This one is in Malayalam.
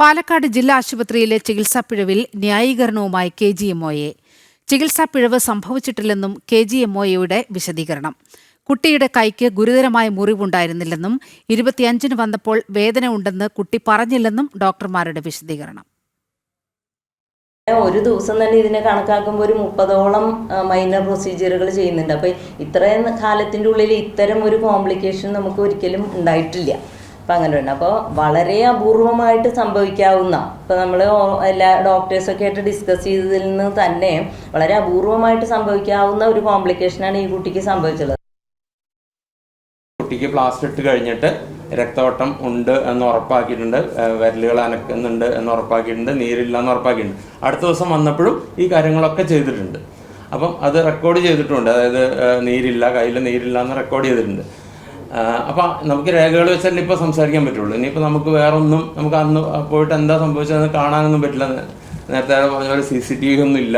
പാലക്കാട് ജില്ലാ ആശുപത്രിയിലെ ചികിത്സാ പിഴവിൽ ന്യായീകരണവുമായി കെ ജി എം ഒയെ. ചികിത്സാ പിഴവ് സംഭവിച്ചിട്ടില്ലെന്നും കെ ജി എം ഒയുടെ വിശദീകരണം. കുട്ടിയുടെ കൈക്ക് ഗുരുതരമായ മുറിവുണ്ടായിരുന്നില്ലെന്നും ഇരുപത്തിയഞ്ചിന് വന്നപ്പോൾ വേദന ഉണ്ടെന്ന് കുട്ടി പറഞ്ഞില്ലെന്നും ഡോക്ടർമാരുടെ വിശദീകരണം. ഒരു ദിവസം തന്നെ ഇതിനെ കണക്കാക്കുമ്പോൾ ഒരു മുപ്പതോളം മൈനർ പ്രൊസീജിയറുകൾ ചെയ്യുന്നുണ്ട്. അപ്പോൾ ഇത്രയും കാലത്തിന്റെ ഉള്ളിൽ ഇത്തരം ഒരു കോംപ്ലിക്കേഷൻ നമുക്ക് ഒരിക്കലും ഉണ്ടായിട്ടില്ല. അപ്പം അങ്ങനെ ഉണ്ട് അപ്പോൾ വളരെ അപൂർവമായിട്ട് സംഭവിക്കാവുന്ന ഇപ്പോൾ നമ്മൾ എല്ലാ ഡോക്ടേഴ്സൊക്കെ ആയിട്ട് ഡിസ്കസ് ചെയ്തതിൽ നിന്ന് തന്നെ വളരെ അപൂർവമായിട്ട് സംഭവിക്കാവുന്ന ഒരു കോംപ്ലിക്കേഷനാണ് ഈ കുട്ടിക്ക് സംഭവിച്ചത് കുട്ടിക്ക് പ്ലാസ്റ്റർ ഇട്ട് കഴിഞ്ഞിട്ട് രക്തവട്ടം ഉണ്ട് എന്ന് ഉറപ്പാക്കിയിട്ടുണ്ട് വിരലുകൾ അനക്കുന്നുണ്ട് എന്ന് ഉറപ്പാക്കിയിട്ടുണ്ട് നീരില്ല എന്ന് ഉറപ്പാക്കിയിട്ടുണ്ട്. അടുത്ത ദിവസം വന്നപ്പോഴും ഈ കാര്യങ്ങളൊക്കെ ചെയ്തിട്ടുണ്ട്. അപ്പം അത് റെക്കോർഡ് ചെയ്തിട്ടുണ്ട്. അതായത് നീരില്ല കയ്യിൽ നീരില്ല എന്ന് റെക്കോർഡ് ചെയ്തിട്ടുണ്ട്. ആഹ് അപ്പം നമുക്ക് രേഖകൾ വെച്ചല്ലേ ഇപ്പോൾ സംസാരിക്കാൻ പറ്റുള്ളൂ. ഇനിയിപ്പോൾ നമുക്ക് വേറെ ഒന്നും നമുക്ക് അന്ന് പോയിട്ട് എന്താ സംഭവിച്ചതെന്ന് കാണാനൊന്നും പറ്റില്ല. നേരത്തെ പറഞ്ഞ പോലെ സി സി ടി വി ഒന്നും ഇല്ല.